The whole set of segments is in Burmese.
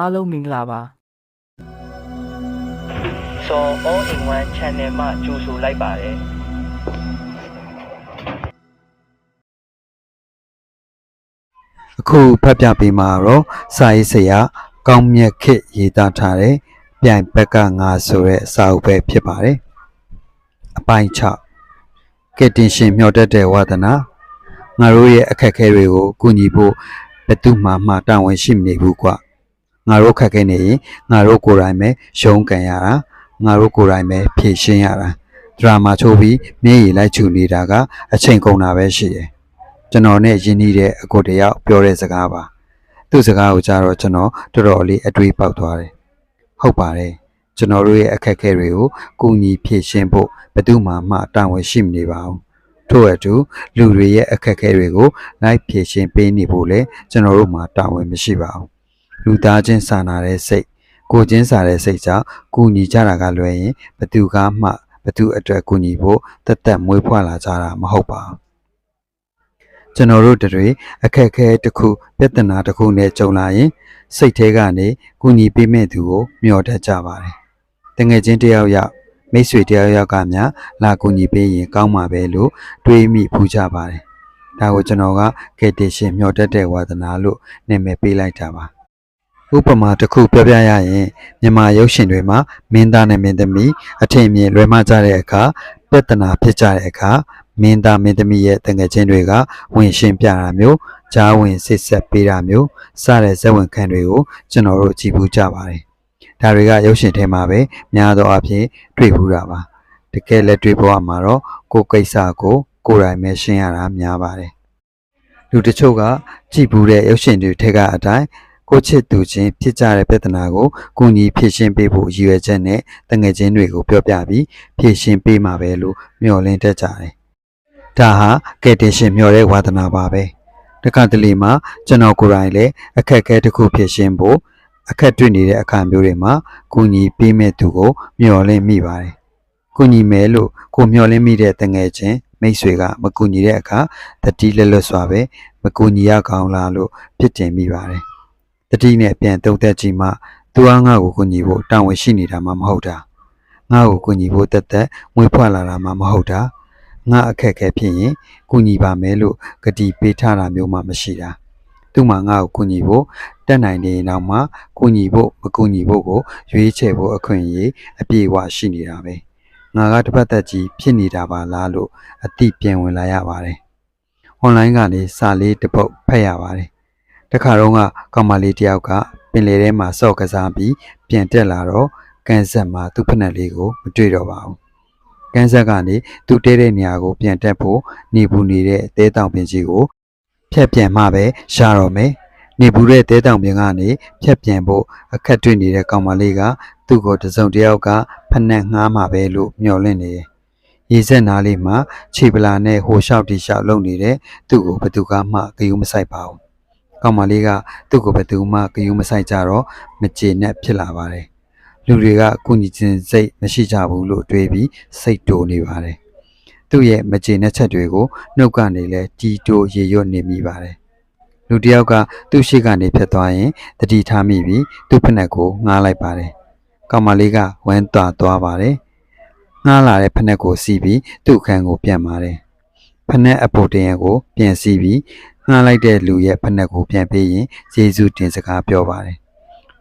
အားလုံးမင်္ဂလာပါစော all in one channel မှာကြိုဆိုလိုက်ပါတယ်အခုဖတ်ပြပေးမှာတော့စာရေးဆရာကောင်းမြတ်ခစ်ရေးသားထားတဲ့ပြိုင်ဘက်ကငါဆိုတဲ့စာအုပ်ပဲဖြစ်ပါတယ်အပိုင်း6ကက်တင်ရှင်မျှော်တတ်တဲ့ဝါသနာငါတို့ရဲ့အခက်အခဲတွေကိုကူညီဖို့ဘယ်သူမှမှတာဝန်ရှိမနေဘူးကွ ငါတို့ခက်ခဲနေရင်ငါတို့ကိုယ်တိုင်ပဲရှုံးကန်ရတာငါတို့ကိုယ်တိုင်ပဲဖြည့်ရှင်းရတာဒရာမာချိုးပြီးမျက်ရည်လိုက်ချူနေတာကအချိန်ကုန်တာပဲရှိတယ်ကျွန်တော်နဲ့ယဉ်နီးတဲ့အကိုတယောက်ပြောတဲ့စကားပါသူ့စကားကိုကြားတော့ကျွန်တော်တော်တော်လေးအတွေးပေါက်သွားတယ်ဟုတ်ပါတယ်ကျွန်တော်တို့ရဲ့အခက်အခဲတွေကိုကုညီဖြည့်ရှင်းဖို့ဘယ်သူမှမှတာဝန်ရှိမနေပါဘူးထို့အတူလူတွေရဲ့အခက်အခဲတွေကိုလိုက်ဖြည့်ရှင်းပေးနေဖို့လည်းကျွန်တော်တို့မှတာဝန်မရှိပါဘူး လူသားချင်းစာနာတဲ့စိတ်ကိုချင်းစာတဲ့စိတ်ကြောင့်ကုညီကြတာကလွယ်ရင်ဘယ်သူကမှဘယ်သူအတွက်ကုညီဖို့တသက်မွေးဖွားလာကြတာမဟုတ်ပါဘူးကျွန်တော်တို့တွေအခက်အခဲတစ်ခုပြဿနာတစ်ခုနဲ့ကြုံလာရင် စိတ်ထဲကနေကုညီပေးမဲ့သူကိုမျှော်တတ်ကြပါတယ်။တငယ်ချင်းတစ်ယောက်ယောက်မိတ်ဆွေတစ်ယောက်ယောက်ကများလာကုညီပေးရင်ကောင်းမှာပဲလို့တွေးမိဖူးကြပါတယ်။ဒါကိုကျွန်တော်ကကယ်တင်ရှင်မျှော်တတ်တဲ့ဝါသနာလို့နာမည်ပေးလိုက်တာပါ။ ဥပမာတစ်ခုပြောပြရရင်မြန်မာရုပ်ရှင်တွေမှာမင်းသားနဲ့မင်းသမီးအထင်အမြင်လွဲမှားကြတဲ့အခါပြဿနာဖြစ်ကြတဲ့အခါမင်းသားမင်းသမီးရဲ့တငယ်ချင်းတွေကဝင်ရှင်းပြတာမျိုးဂျားဝင်စစ်ဆက်ပေးတာမျိုးစတဲ့ဇက်ဝင်ခံတွေကိုကျွန်တော်တို့ကြည့်ဘူးကြပါတယ်။ဒါတွေကရုပ်ရှင်ထဲမှာပဲများသောအားဖြင့်တွေ့ဘူးတာပါ။တကယ်လက်တွေ့ဘဝမှာတော့ကိုယ်ကိစ္စကိုကိုယ်တိုင်ပဲရှင်းရတာများပါတယ်။လူတချို့ကကြည့်ဘူးတဲ့ရုပ်ရှင်တွေထက်ကအတိုင်း ကိုချစ်သူချင်းဖြစ်ကြတဲ့ပြဿနာကိုကုညီဖြေရှင်းပေးဖို့ရည်ရွယ်ချက်နဲ့တငယ်ချင်းတွေကိုပြောပြပြီးဖြေရှင်းပေးမှာပဲလို့မျှော်လင့်တတ်ကြတယ်။ဒါဟာကယ်တင်ရှင်မျှော်တဲ့ဝါသနာပါပဲတခါတလေမှာကျွန်တော်ကိုယ်တိုင်လည်းအခက်အခဲတစ်ခုဖြစ်ရှင်းဖို့အခက်တွေ့နေတဲ့အခါမျိုးတွေမှာကုညီပေးမဲ့သူကိုမျှော်လင့်မိပါတယ်ကုညီမယ်လို့ကိုမျှော်လင့်မိတဲ့တငယ်ချင်းမိတ်ဆွေကမကုညီတဲ့အခါတတိလက်လွတ်စွာပဲမကုညီရကောင်းလားလို့ဖြစ်တင်မိပါတယ် တတိနဲ့ပြန်တုံးသက်ကြည့်မှသူအားငါ့ကိုကုညီဖို့တာဝန်ရှိနေတာမှမဟုတ်တာငါ့ကိုကုညီဖို့တက်တက်မွေးဖွားလာတာမှမဟုတ်တာငါအခက်အခဲဖြစ်ရင်ကုညီပါမယ်လို့ဂတိပေးထားတာမျိုးမှမရှိတာသူ့မှာငါ့ကိုကုညီဖို့တက်နိုင်နေရင်တော့မှကုညီဖို့မကုညီဖို့ကိုရွေးချယ်ဖို့အခွင့်အရေးအပြည့်အဝရှိနေတာပဲငါကတစ်ပတ်သက်ကြီးဖြစ်နေတာပါလားလို့အတိပြန်ဝင်လာရပါတယ်အွန်လိုင်းကနေစာလေးတစ်ပုဒ်ဖတ်ရပါတယ် တခါတော့ကကောင်မလေးတစ်ယောက်ကပင်လယ်ထဲမှာစော့ကစားပြီးပြန်တက်လာတော့ကန်ဆက်မှာသူ့ဖက်နှက်လေးကိုမတွေ့တော့ပါဘူးကန်းဆက်ကနေသူတဲတဲ့နေရာကိုပြန်တက်ဖို့နေဘူးနေတဲ့တဲတောင်ပင်ကြီးကိုဖြတ်ပြန်မှပဲရှာတော့မယ်နေဘူးတဲ့တဲတောင်ပင်ကနေဖြတ်ပြန်ဖို့အခက်တွေ့နေတဲ့ကောင်မလေးကသူ့ကိုတစုံတစ်ယောက်ကဖက်နှက်ငှားမှာပဲလို့မျှော်လင့်နေတယ်ရေဆက်နားလေးမှာခြေပလာနဲ့ဟိုလျှောက်တီလျှောက်လုံနေတဲ့သူ့ကိုဘယ်သူကမှဂယုမဆိုင်ပါဘူး ကောင်မလေးကသူ့ကိုဘယ်သူမှဂယုမဆိုင်ကြတော့မကျေနပ်ဖြစ်လာပါတယ်လူတွေကကုညီခြင်းစိတ်မရှိကြဘူးလို့တွေးပြီးစိတ်တိုနေပါတယ်။သူ့ရဲ့မကျေနပ်ချက်တွေကိုနှုတ်ကနေလဲတီတိုရေရွတ်နေမိပါတယ်။လူတစ်ယောက်ကသူ့ရှိကနေဖြတ်သွားရင်တတိထားမိပြီးသူ့ဖက်နှက်ကိုငှားလိုက်ပါတယ်။ကောင်မလေးကဝမ်းသာသွားပါတယ်။ငှားလာတဲ့ဖက်နှက်ကိုစီးပြီးသူ့အခန်းကိုပြန်ပါတယ်။ဖက်နှက်အပေါ်တင်ရကိုပြန်စီးပြီး ငှားလိုက်တဲ့လူရဲ့ဖက်နှက်ကိုပြန်ပေးရင်ယေရှုတင်စကားပြောပါတယ်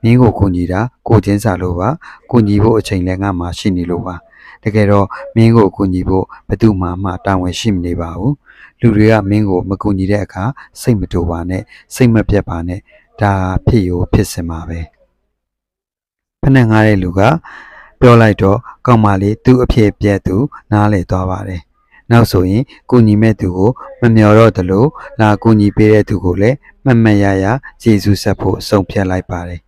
မင်းကိုကူညီတာကိုချင်းစာလို့ပါကူညီဖို့အချိန်လည်းငါမှရှိနေလို့ပါတကယ်တော့မင်းကိုကူညီဖို့ဘယ်သူမှမှတာဝန်ရှိမနေပါဘူးလူတွေကမင်းကိုမကူညီတဲ့အခါစိတ်မတူပါနဲ့စိတ်မပြတ်ပါနဲ့ဒါဖြစ်ရောဖြစ်စင်ပါပဲဖက်နဲ့ငားတဲ့လူကပြောလိုက်တော့ကောင်းပါလေသူ့အဖြစ်ပြက်သူနားလေသွားပါတယ် နောက်ဆိုရင်ကူညီမဲ့သူကိုမမျော်တော့သလိုလာကူညီပေးတဲ့သူကိုလည်းမတ်မတ်ရရကျေးဇူးဆက်ဖို့ဆုံးဖြတ်လိုက်ပါတယ်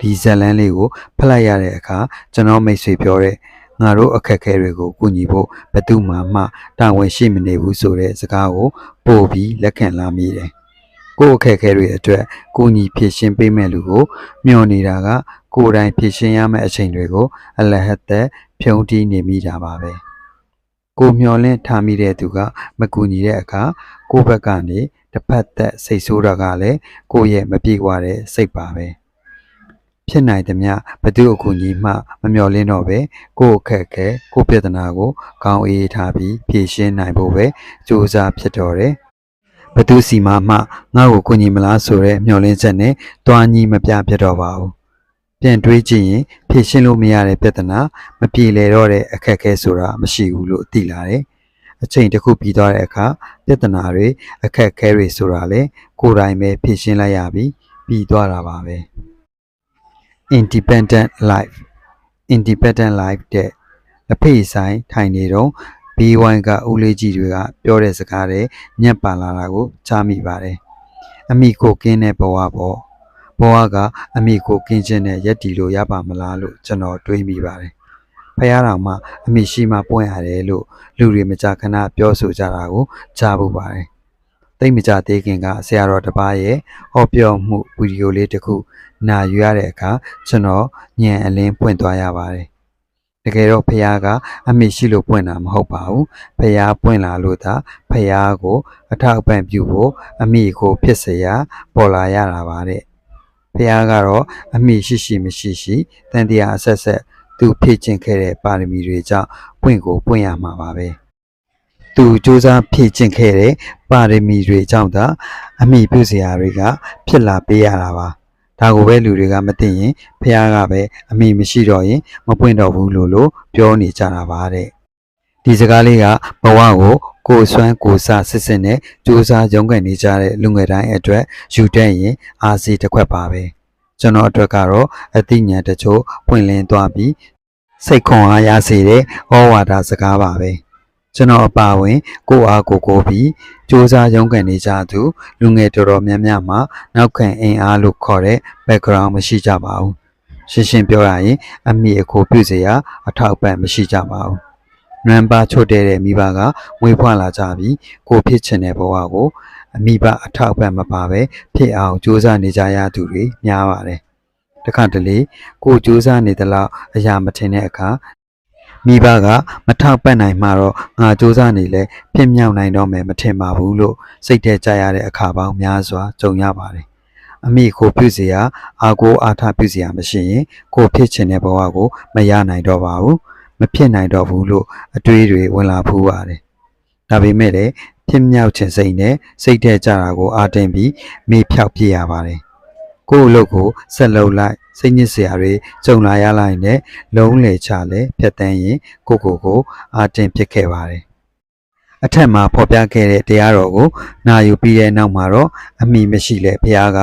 ဒီဇက်လန်းလေးကိုဖတ်လိုက်ရတဲ့အခါကျွန်တော်မိတ်ဆွေပြောတဲ့ငါတို့အခက်အခဲတွေကိုကူညီဖို့ဘယ်သူမှမှတာဝန်ရှိမနေဘူးဆိုတဲ့စကားကိုပို့ပြီးလက်ခံလာမိတယ်။ကိုယ့်အခက်အခဲတွေအတွက်ကူညီဖြည့်ရှင်းပေးမဲ့လူကိုမျှော်နေတာကကိုယ်တိုင်ဖြည့်ရှင်းရမယ့်အချိန်တွေကိုအလဟတ်သက်ဖြုံးတီးနေမိတာပါပဲ။ ကိုမျှော်လင့်ထားမိတဲ့သူကမကူညီတဲ့အခါကိုယ့်ဘက်ကနေတစ်ဖက်သက်စိတ်ဆိုးတာကလည်းကိုယ့်ရဲ့မပြေဝတဲ့စိတ်ပါပဲ။ဖြစ်နိုင်သမျှဘသူအကူကြီးမှမမျှော်လင့်တော့ပဲကိုယ့်အခက်အခဲကိုယ့်ပြဿနာကိုကောင်းအေးထားပြီးဖြေရှင်းနိုင်ဖို့ပဲကြိုးစားဖြစ်တော်တယ်ဘသူစီမမှငါ့ကိုကူညီမလားဆိုတဲ့မျှော်လင့်ချက်နဲ့တွားညီမပြဖြစ်တော့ပါဘူး ပြန်တွေးကြည့်ရင်ဖြေရှင်းလို့မရတဲ့ပြဿနာမပြေလည်တော့တဲ့အခက်အခဲဆိုတာမရှိဘူးလို့သိလာတယ်အချိန်တစ်ခုပြီးသွားတဲ့အခါပြဿနာတွေအခက်အခဲတွေဆိုတာလေကိုယ်တိုင်ပဲဖြေရှင်းလိုက်ရပြီးပြီးသွားတာပါပဲ independent life independent life တဲ့အဖေဆိုင်ထိုင်နေတော့ B1 ကဦးလေးကြီးတွေကပြောတဲ့စကားတွေညက်ပါလာတာကိုကြားမိပါတယ်အမိကိုကင်းတဲ့ဘဝပေါ့ ဘဝကအမိကိုကင်းခြင်းနဲ့ရက်တီလို့ရပါမလားလို့ကျွန်တော်တွေးမိပါတယ်ဖះတော်မှအမိရှိမှပွင့်ရတယ်လို့လူတွေမကြာခဏပြောဆိုကြတာကိုကြားဖို့ပါတယ်သိမ့်မကြသေးခင်ကဆရာတော်တစ်ပါးရဲ့ဟောပြောမှုဗီဒီယိုလေးတစ်ခုနာယူရတဲ့အခါကျွန်တော်ညံအလင်းပွင့်သွားရပါတယ်တကယ်တော့ဖះကအမိရှိလို့ပွင့်တာမဟုတ်ပါဘူးဖះပွင့်လာလို့သာဖះကိုအထောက်အပံ့ပြုဖို့အမိကိုဖြစ်เสียပေါ်လာရတာပါတဲ့ ဖះကတော့အမိရှိရှိမရှိရှိတန်တရားအဆက်ဆက်သူဖြည့်ကျင့်ခဲ့တဲ့ပါရမီတွေကြောင့်ပွင့်ကိုပွင့်ရမှာပါပဲသူစူးစမ်းဖြည့်ကျင့်ခဲ့တဲ့ပါရမီတွေကြောင့်သာအမိပြုစရာတွေက ဖြစ်လာပေးရတာပါဒါကိုပဲလူတွေကမသိရင်ဖះကပဲအမိမရှိတော့ရင်မပွင့်တော့ဘူးလို့လို့ပြောနေကြတာပါတဲ့ ဒီစကားလေးကဘဝကိုကိုယ်ဆွမ်းကိုယ်စားစစ်စစ်နဲ့ကြိုးစားရုန်းကန်နေကြတဲ့လူငယ်တိုင်းအတွက်ယူတဲ့ရင်အာစီတစ်ခွက်ပါပဲကျွန်တော်အတွက်ကတော့အသိဉာဏ်တချို့ပွင့်လင်းသွားပြီးစိတ်ခွန်အားရစေတဲ့ဩဝါဒစကားပါပဲကျွန်တော်အပါဝင် ကိုယ့်အားကိုယ်ကိုယ်ပြီးစူးစမ်းရုန်းကန်နေကြသူလူငယ်တော်တော်များများမှာနောက်ခံအင်အားလို့ခေါ်တဲ့ background မရှိကြပါဘူးရှင်းရှင်းပြောရရင် အမိအခိုပြုစရာအထောက်အပံ့မရှိကြပါဘူး နွမ်းပါချွတ်တဲ့တဲ့မိဘကမွေးဖွားလာကြပြီးကိုဖြစ်ချင်တဲ့ဘဝကိုအမိဘအထောက်အပံ့မပါပဲဖြစ်အောင်ကြိုးစားနေကြရသူတွေများပါတယ်။တခါတလေကိုကြိုးစားနေသလောက်အရာမထင်တဲ့အခါမိဘကမထောက်ပံ့နိုင်မှတော့ငါကြိုးစားနေလဲဖြစ်မြောက်နိုင်တော့မယ်မထင်ပါဘူးလို့စိတ်ထဲကြရတဲ့အခါပေါင်းများစွာကြုံရပါတယ်။အမိကိုပြုစရာအာကိုအားထားပြုစရာမရှိရင်ကိုဖြစ်ချင်တဲ့ဘဝကိုမရနိုင်တော့ပါဘူး။ မဖြစ်နိုင်တော့ဘူးလို့အတွေးတွေဝင်လာဖူးပါတယ်။ဒါပေမဲ့လည်းဖြစ်မြောက်ခြင်းစိတ်နဲ့စိတ်ထဲကြတာကိုအားတင်ပြီးမေ့ဖြောက်ပြရပါတယ်။ကိုယ့်အလုပ်ကိုဆက်လုပ်လိုက်စိတ်ညစ်စရာတွေကြုံလာရလိုက်နဲ့လုံးလေချလဲဖြတ်တန်းရင်ကိုယ့်ကိုယ်ကိုအားတင်ဖြစ်ခဲ့ပါတယ်။အထက်မှာဖော်ပြခဲ့တဲ့တရားတော်ကိုနာယူပြီးတဲ့နောက်မှာတော့အမိမရှိလဲဘုရားက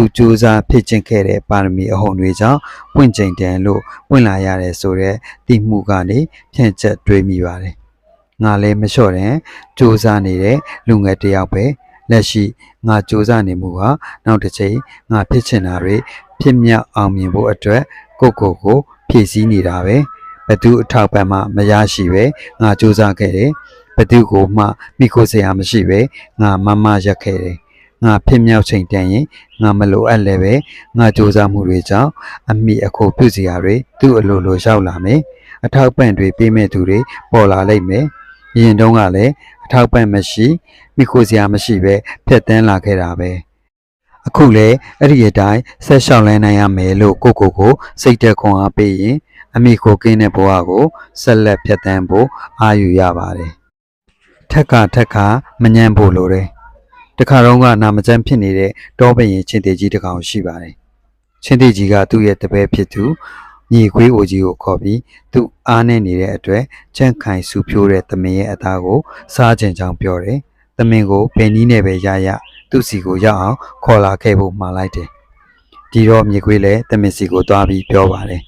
သူကြိုးစားဖြစ်ကျင့်ခဲ့တဲ့ပါရမီအဟုန်တွေကြောင့်ပွင့်ချိန်တန်လို့ပွင့်လာရတယ်ဆိုတော့တိမှုကနေဖြန့်ချက်တွေးမိပါတယ်။ငါလည်းမလျှော့တဲ့စူးစမ်းနေတဲ့လူငယ်တစ်ယောက်ပဲလက်ရှိငါစူးစမ်းနေမှုဟာနောက်တစ်ချိန်ငါဖြစ်ချင်တာတွေဖြစ်မြောက်အောင်မြင်ဖို့အတွက်ကိုယ့်ကိုယ်ကိုဖြည့်ဆည်းနေတာပဲဘသူအထောက်ပံ့မှမရရှိပဲငါစူးစမ်းခဲ့တယ်ဘသူကိုမှမိခိုးစရာမရှိပဲငါမမရက်ခဲ့တယ် ငါဖြစ်မြောက်ချိန်တန်ရင်ငါမလိုအပ်လည်းပဲငါစူးစမ်းမှုတွေကြောင့်အမိအခိုပြုစရာတွေသူ့အလိုလိုရောက်လာမယ်အထောက်ပံ့တွေပေးမဲ့သူတွေပေါ်လာလိမ့်မယ်။ရင်တုန်းကလည်းအထောက်ပံ့မရှိမိခိုစရာမရှိပဲဖြတ်တန်းလာခဲ့တာပဲ။အခုလည်းအဲ့ဒီအတိုင်းဆက်လျှောက်လန်းနိုင်ရမယ်လို့ကိုကိုကိုစိတ်သက်ခွန်အားပေးရင်အမိကိုကင်းတဲ့ဘဝကိုဆက်လက်ဖြတ်တန်းဖို့အာယူရပါတယ်။ထက်ကထက်ကမညံ့ဖို့လိုတယ်။ တခါတော့ကနာမကျန်းဖြစ်နေတဲ့တောပရင်ချင်းတေကြီးတစ်ကောင်ရှိပါတယ်။ချင်းတေကြီးကသူ့ရဲ့တပည့်ဖြစ်သူညီခွေးအိုကြီးကိုခေါ်ပြီးသူအားနေနေတဲ့အတွက်ကြန့်ခိုင်ဆူဖြိုးတဲ့သမင်ရဲ့အသားကိုစားခြင်းကြောင်းပြောတယ်။သမင်ကိုဘယ်နည်းနဲ့ပဲရရသူ့စီကိုရောက်အောင်ခေါ်လာခဲ့ဖို့မှာလိုက်တယ်။ဒီတော့ညီခွေးလည်းသမင်စီကိုသွားပြီးပြောပါတယ်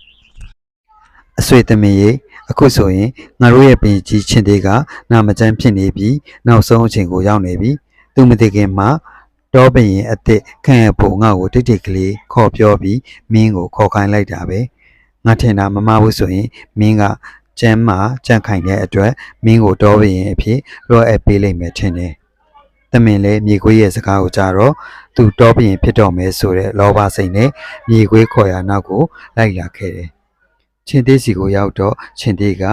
။အဆွေသမင်ရဲ့အခုဆိုရင်ငါတို့ရဲ့ပင်ကြီးချင်းတွေကနာမကျန်းဖြစ်နေပြီးနောက်ဆုံးအချိန်ကိုရောက်နေပြီ။ သူမသိခင်မှာတောပင်ရင်အစ်စ်ခန့်ရဖို့ငါ့ကိုတိတ်တိတ်ကလေးခေါ်ပြောပြီးမင်းကိုခေါ်ခိုင်းလိုက်တာပဲ။ငါထင်တာမမဘူးဆိုရင်မင်းကကျမ်းမာကြန့်ခိုင်တဲ့အတွက်မင်းကိုတောပင်ရင်အဖြစ်ရောအပ်ပေးလိုက်မယ်ထင်တယ်။တမင်လည်းမြေခွေးရဲ့စကားကိုကြားတော့သူတောပင်ဖြစ်တော့မယ်ဆိုတဲ့လောဘစိတ်နဲ့မြေခွေးခေါ်ရနောက်ကိုလိုက်လာခဲ့တယ်။ချင်းသေးစီကိုရောက်တော့ချင်းသေးက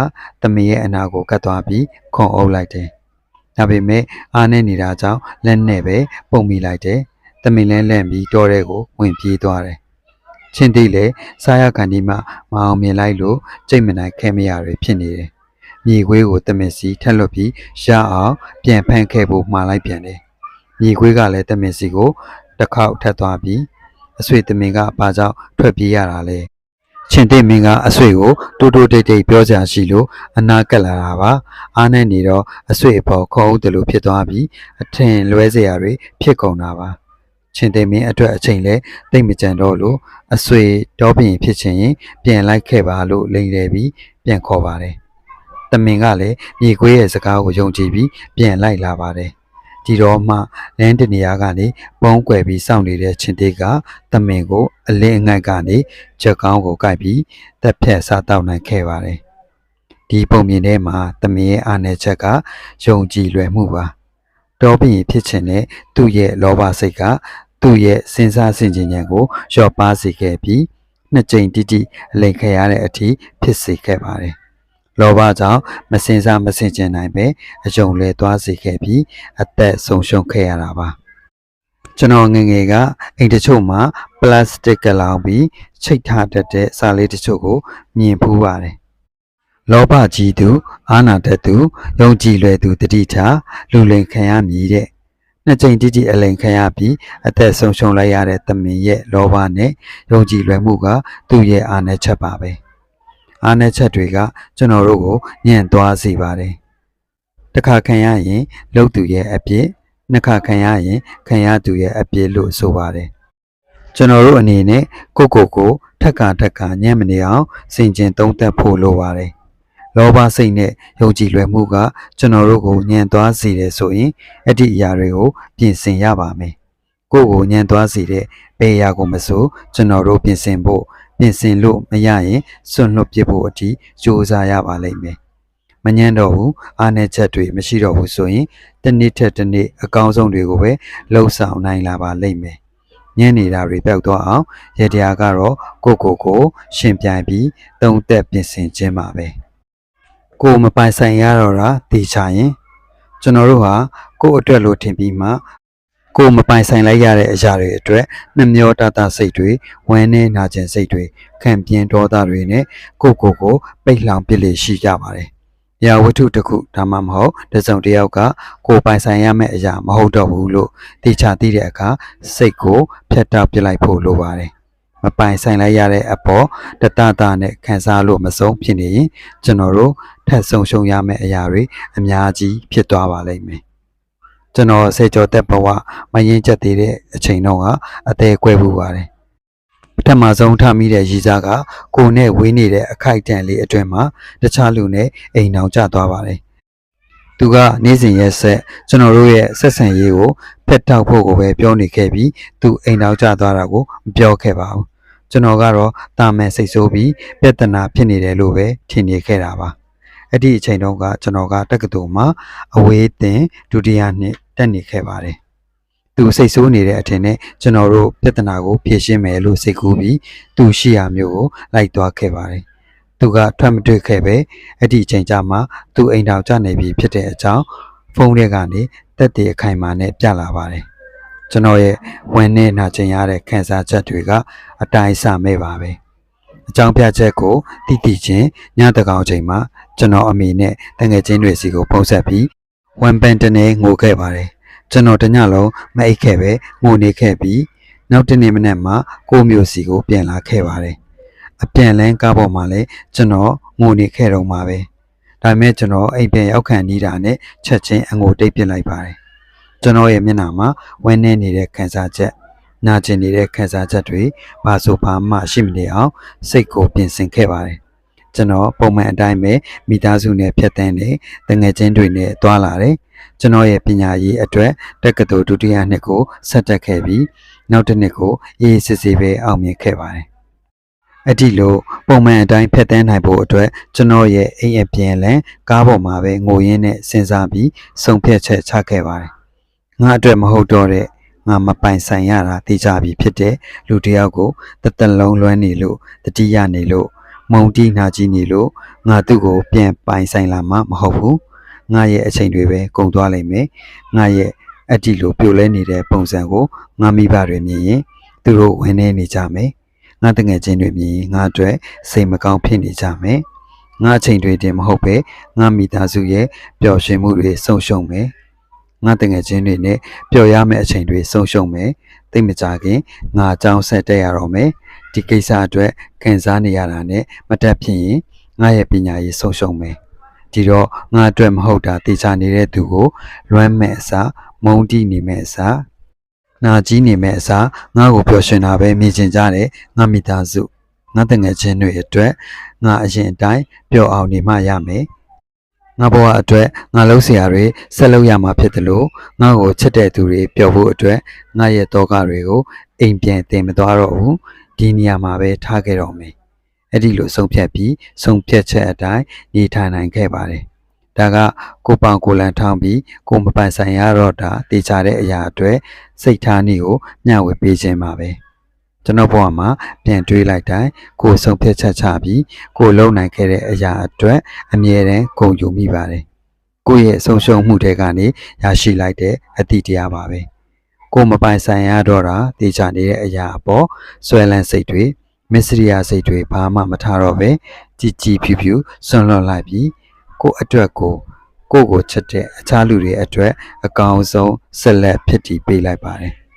တမင်ရဲ့အနာကိုကတ်သွားပြီးခွန်အုပ်လိုက်တယ်။ ဒါပေမဲ့အားနဲ့နေတာကြောင့်လက်နဲ့ပဲပုံမိလိုက်တယ်။တမင်လဲလန့်ပြီးတောထဲကိုဝင်ပြေးသွားတယ်။ချင်းသေးလေစားရကန်ဒီမှာမအောင်မြင်လိုက်လို့ကြိတ်မနိုင်ခဲမရတွေဖြစ်နေတယ်မြေခွေးကိုတမင်စီထက်လွတ်ပြီးရအောင်ပြန်ဖန်ခဲ့ဖို့မှားလိုက်ပြန်တယ်မြေခွေးကလည်းတမင်စီကိုတစ်ခေါက်ထက်သွားပြီးအဆွေတမင်ကဘာကြောင့်ထွက်ပြေးရတာလဲ ချင်းသိမင်းကအဆွေကိုတူတူတိတ်တိတ်ပြောကြရှိလို့အနာကက်လာတာပါအားနဲ့နေတော့အဆွေအပေါ်ခုံဦးတယ်လို့ဖြစ်သွားပြီးအထင်လွဲစရာတွေဖြစ်ကုန်တာပါချင်းသိမင်းအတွက်အချိန်လဲတိတ်မကြံတော့လို့အဆွေတောပြင်ဖြစ်ချင်ရင်ပြန်လိုက်ခဲ့ပါလို့လိန်တယ်ပြီးပြန်ခေါ်ပါတယ်တမင်ကလည်းမြေခွေးရဲ့စကားကိုယုံကြည်ပြီးပြန်လိုက်လာပါတယ် ဒီတော့မှလမ်းတနေရာကနေပုံးကွယ်ပြီးစောင့်နေတဲ့ချင်းသေးကတမင်ကိုအလင်းအငိုက်ကနေချက်ကောင်းကိုကိုက်ပြီးတက်ဖြတ်စားတောက်နိုင်ခဲ့ပါတယ်ဒီပုံမြင်ထဲမှာတမင်ရဲ့အားနည်းချက်ကယုံကြည်လွယ်မှုပါတောပြင်ဖြစ်ချင်တဲ့သူ့ရဲ့လောဘစိတ်ကသူ့ရဲ့စဉ်းစားဆင်ခြင်ဉာဏ်ကိုလျှော့ပါစေခဲ့ပြီးနှစ်ကြိမ်တိတိအလိန်ခဲရတဲ့အထိဖြစ်စေခဲ့ပါတယ် လောဘကြောင့်မစင်စားမစင်ကျင်နိုင်ပဲအယုံလဲသွားစေခဲ့ပြီးအသက်ဆုံးရှုံးခဲ့ရတာပါကျွန်တော်ငယ်ငယ်ကအိမ်တချို့မှာပလတ်စတစ်ကလောင်ပြီးချိတ်ထားတတ်တဲ့စာလေးတချို့ကိုမြင်ဖူးပါတယ်လောဘကြီးသူ အာနာတတ်သူယုံကြည်လွယ်သူတတိထားလူလိန်ခံရမည်တဲ့နှစ်ကြိမ်တိတိအလိန်ခံရပြီးအသက်ဆုံးရှုံးလိုက်ရတဲ့တမင်ရဲ့လောဘနဲ့ယုံကြည်လွယ်မှုကသူ့ရဲ့အာဏာချက်ပါပဲ အာဏာချက်တွေကကျွန်တော်တို့ကိုညံ့သွားစေပါတယ်တစ်ခါခံရရင်လှုပ်သူရဲ့အပြစ်နှစ်ခါခံရရင်ခံရသူရဲ့အပြစ်လို့ဆိုပါတယ်ကျွန်တော်တို့အနေနဲ့ကိုယ့်ကိုယ်ကိုထက်ကထက်ကညံ့မနေအောင်စင်ကျင်သုံးသပ်ဖို့လိုပါတယ်လောဘစိတ်နဲ့ယုံကြည်လွယ်မှုကကျွန်တော်တို့ကိုညံသွားစေတယ်ဆိုရင်အဲ့ဒီအရာတွေကိုပြင်ဆင်ရပါမယ်။ကိုယ့်ကိုညံသွားစေတဲ့ဘယ်အရာကိုမဆိုကျွန်တော်တို့ပြင်ဆင်ဖို့ ပြင်ဆင်လို့မရရင်စွန့်လွတ်ပစ်ဖို့အထိကြိုးစားရပါလိမ့်မယ်။မညံတော့ဘူးအားနည်းချက်တွေမရှိတော့ဘူးဆိုရင်တစ်နေ့ထက်တစ်နေ့အကောင်းဆုံးတွေကိုပဲလှုပ်ဆောင်နိုင်လာပါလိမ့်မယ်။ညံ့နေတာတွေပျောက်သွားအောင်ရတရားကတော့ကိုယ့်ကိုယ်ကို ရှင်ပြိုင်ပြီးတုံးသက်ပြင်ဆင်ခြင်းပါပဲ။ကိုယ်မပိုင်ဆိုင်ရတော့တာတေချာရင်ကျွန်တော်တို့ဟာကိုယ့်အတွက်လို့ထင်ပြီးမှ ကိုယ်မပိုင်ဆိုင်လိုက်ရတဲ့အရာတွေအတွက်နှမျောတတစိတ်တွေဝမ်းနည်းနာကျင်စိတ်တွေခံပြင်းဒေါသတွေနဲ့ကိုယ့်ကိုယ်ကိုပိတ်လှောင်ပစ်လေရှိကြပါတယ်။ရာဝတ္ထုတစ်ခုဒါမှမဟုတ်တစ်စုံတစ်ယောက်ကကိုယ်ပိုင်ဆိုင်ရမယ့်အရာမဟုတ်တော့ဘူးလို့တေချာသိတဲ့အခါစိတ်ကိုဖျက်တောက်ပစ်လိုက်ဖို့လိုပါတယ်။မပိုင်ဆိုင်လိုက်ရတဲ့အပေါ်တတတာနဲ့ခံစားလို့မဆုံးဖြစ်နေရင်ကျွန်တော်တို့ထပ်ဆုံရှုံရမယ့်အရာတွေအများကြီးဖြစ်သွားပါလိမ့်မယ်။ ကျွန်တော်စေကျော်သက်ဘဝမရင်ချက်သေးတဲ့အချိန်တော့ကအသေးကွဲပူပါတယ်။ပထမဆုံးထမိတဲ့ရည်စားကကိုနဲ့ဝေးနေတဲ့အခိုက်အတန့်လေးအတွင်မှာတခြားလူနဲ့အိမ်အောင်ကျသွားပါတယ်။သူကနေ့စဉ်ရက်ဆက်ကျွန်တော်တို့ရဲ့ဆက်ဆံရေးကိုဖက်တောက်ဖို့ကိုပဲပြောနေခဲ့ပြီးသူအိမ်အောင်ကျသွားတာကိုမပြောခဲ့ပါဘူး။ကျွန်တော်ကတော့တာမန်စိတ်ဆိုးပြီးပြဿနာဖြစ်နေတယ်လို့ပဲထင်နေခဲ့တာပါ။ အဲ့ဒီအချိန်တုန်းကကျွန်တော်ကတက္ကသိုလ်မှာအဝေးတင်ဒုတိယနှစ်တက်နေခဲ့ပါတယ်။သူစိတ်ဆိုးနေတဲ့အထင်နဲ့ကျွန်တော်တို့ပြဿနာကိုဖြေရှင်းမယ်လို့စိတ်ကူးပြီးသူရှိရာမျိုးကိုလိုက်သွားခဲ့ပါတယ်။သူကထွက်မတွေ့ခဲ့ပဲအဲ့ဒီအချိန်ကျမှသူအိမ်တော်ကျနေပြီဖြစ်တဲ့အကြောင်းဖုန်းထဲကနေတက်တည်အခိုင်အမာနဲ့ပြလာပါတယ်။ကျွန်တော်ရဲ့ဝင်နေနာကျင်ရတဲ့ခံစားချက်တွေကအတိုင်းအဆမဲ့ပါပဲ။အကြောင်းပြချက်ကိုတိတိချင်းညတကောင်ချိန်မှာ ကျွန်တော်အမေနဲ့တငယ်ချင်းတွေစီကိုဖုန်းဆက်ပြီးဝန်ပန်တနေငိုခဲ့ပါတယ်ကျွန်တော်တညလုံးမအိပ်ခဲ့ပဲငိုနေခဲ့ပြီးနောက်တနေ့မနေ့မှကိုမျိုးစီကိုပြန်လာခဲ့ပါတယ်အပြန်လန်းကားပေါ်မှာလည်းကျွန်တော်ငိုနေခဲ့တော့မှာပဲဒါပေမဲ့ကျွန်တော်အိမ်ပြန်ရောက်ခံနေတာနဲ့ချက်ချင်းအငိုတိတ်ပစ်လိုက်ပါတယ်ကျွန်တော်ရဲ့မျက်နှာမှာဝန်းနေနေတဲ့ခံစားချက်နာကျင်နေတဲ့ခံစားချက်တွေဘာဆိုဘာမှရှိမနေအောင်စိတ်ကိုပြင်ဆင်ခဲ့ပါတယ် ကျွန်တော်ပုံမှန်အတိုင်းပဲမိသားစုနဲ့ဖြတ်တန်းနေတငယ်ချင်းတွေနဲ့တွာလာတယ်ကျွန်တော်ရဲ့ပညာရေးအတွက်တက္ကသိုလ်ဒုတိယနှစ်ကိုဆက်တက်ခဲ့ပြီးနောက်တစ်နှစ်ကိုအေးအေးဆေးဆေးပဲအောင်မြင်ခဲ့ပါတယ်အဲ့ဒီလိုပုံမှန်အတိုင်းဖက်တန်းနိုင်ဖို့အတွက်ကျွန်တော်ရဲ့အိမ်အပြင်လန်ကားပေါ်မှာပဲငိုရင်းနဲ့စဉ်းစားပြီးဆုံးဖြတ်ချက်ချခဲ့ပါတယ်ငါအတွက်မဟုတ်တော့တဲ့ငါမပိုင်ဆိုင်ရတာသိကြပြီဖြစ်တဲ့လူတစ်ယောက်ကိုတစ်သက်လုံးလွမ်းနေလို့တတိယနေလို့ မုံတီးနာကြီးနေလို့ငါသူ့ကိုပြန်ပိုင်ဆိုင်လာမှာမဟုတ်ဘူးငါရဲ့အချိန်တွေပဲကုန်သွားလိမ့်မယ်ငါရဲ့အတ္တိလိုပြိုလဲနေတဲ့ပုံစံကိုငါမိဘတွေမြင်ရင်သူတို့ဝင်နေနေကြမယ်ငါတငယ်ချင်းတွေမြင်ရင်ငါအတွက်စိတ်မကောင်းဖြစ်နေကြမယ်ငါအချိန်တွေတင်မဟုတ်ပဲငါမိသားစုရဲ့ပျော်ရွှင်မှုတွေဆုံးရှုံးမယ်ငါတငယ်ချင်းတွေနဲ့ပျော်ရမယ့်အချိန်တွေဆုံးရှုံးမယ်သိမကြခင်ငါအကြောင်းဆက်တက်ရတော့မယ် ဒီကိစ္စအတွက်ခံစားနေရတာနဲ့မတက်ဖြစ်ရင်ငါရဲ့ပညာရေးဆုံးရှုံးမယ်ဒီတော့ငါအတွက်မဟုတ်တာတေချာနေတဲ့သူကိုလွမ်းမဲ့အစားမုံတိနေမဲ့အစားနာကြီးနေမဲ့အစားငါ့ကိုပျော်ရွှင်တာပဲမြင်ကျင်ကြတယ်ငါမိသားစုငါတငယ်ချင်းတွေအတွက်ငါအရင်အတိုင်းပျော်အောင်နေမှရမယ်ငါဘဝအတွက်ငါလုံးစရာတွေဆက်လုပ်ရမှာဖြစ်တယ်လို့ငါ့ကိုချစ်တဲ့သူတွေပျော်ဖို့အတွက်ငါရဲ့တောကတွေကိုအိမ်ပြန်တင်မသွားတော့ဘူး ဒီနေရာမှာပဲထားခဲ့တော့မယ်အဲ့ဒီလိုဆုံးဖြတ်ပြီးဆုံးဖြတ်ချက်အတိုင်းနေထိုင်နိုင်ခဲ့ပါတယ်ဒါကကိုပောင်ကိုလန်ထောင်းပြီးကိုမပိုင်ဆိုင်ရတော့တာတေချာတဲ့အရာအတွက်စိတ်ထားနည်းကိုမျှဝေပေးခြင်းပါပဲကျွန်တော်ဘဝမှာပြန်တွေးလိုက်တိုင်းကိုယ်ဆုံးဖြတ်ချက်ချပြီးကိုယ်လုံနိုင်ခဲ့တဲ့အရာအတွက်အမြဲတမ်းဂုဏ်ယူမိပါတယ်ကိုယ့်ရဲ့ဆုံးရှုံးမှုတွေကနေရရှိလိုက်တဲ့အသည့်တရားပါပဲ ကိုယ်မပိုင်ဆိုင်ရတော့တာတေချာနေတဲ့အရာအပေါ်ဆွဲလန်းစိတ်တွေမစ္စရိယစိတ်တွေဘာမှမထားတော့ပဲကြည်ကြည်ဖြူဖြူဆွန့်လွတ်လိုက်ပြီးကိုယ့်အတွက်ကိုယ်ကိုယ့်ကိုချစ်တဲ့အခြားလူတွေအတွက်အကောင်းဆုံးဆက်လက်ဖြစ်တည်ပေးလိုက်ပါတယ်။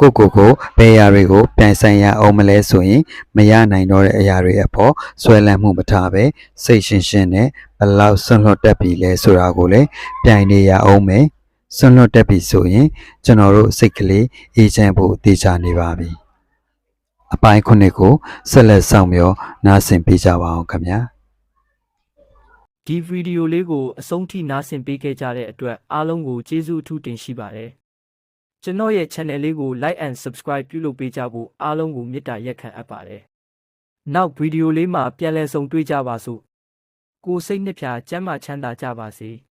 ကိုယ့်ကိုယ်ကိုဘယ်အရာတွေကိုပြန်ဆိုင်ရအောင်မလဲဆိုရင်မရနိုင်တော့တဲ့အရာတွေအဖို့ဆွဲလန်းမှုမထားပဲစိတ်ရှင်းရှင်းနဲ့ဘယ်လောက်ဆွန့်လွတ်တတ်ပြီလဲဆိုတာကိုလည်းပြိုင်နေရအောင်မယ်။ ဆွန့်လွတ်တတ်ပြီဆိုရင် ကျွန်တော်တို့စိတ်ကလေးအေးချမ်းဖို့တေချာနေပါပြီ။အပိုင်းခုနှစ်ကိုဆက်လက်ဆောင်မျှော်နားဆင်ပေးကြပါအောင်ခင်ဗျာ။ဒီဗီဒီယိုလေးကိုအဆုံးထိနားဆင်ပေးခဲ့ကြတဲ့အတွက်အားလုံးကိုကျေးဇူးအထူးတင်ရှိပါတယ်။ကျွန်တော်ရဲ့ channel လေးကို like and subscribe ပြုလုပ်ပေးကြဖို့အားလုံးကိုမေတ္တာရက်ခံအပ်ပါတယ်။နောက်ဗီဒီယိုလေးမှာပြန်လည်ဆုံတွေ့ကြပါစို့။ကိုယ်စိတ်နှစ်ဖြာကျမ်းမာချမ်းသာကြပါစေ။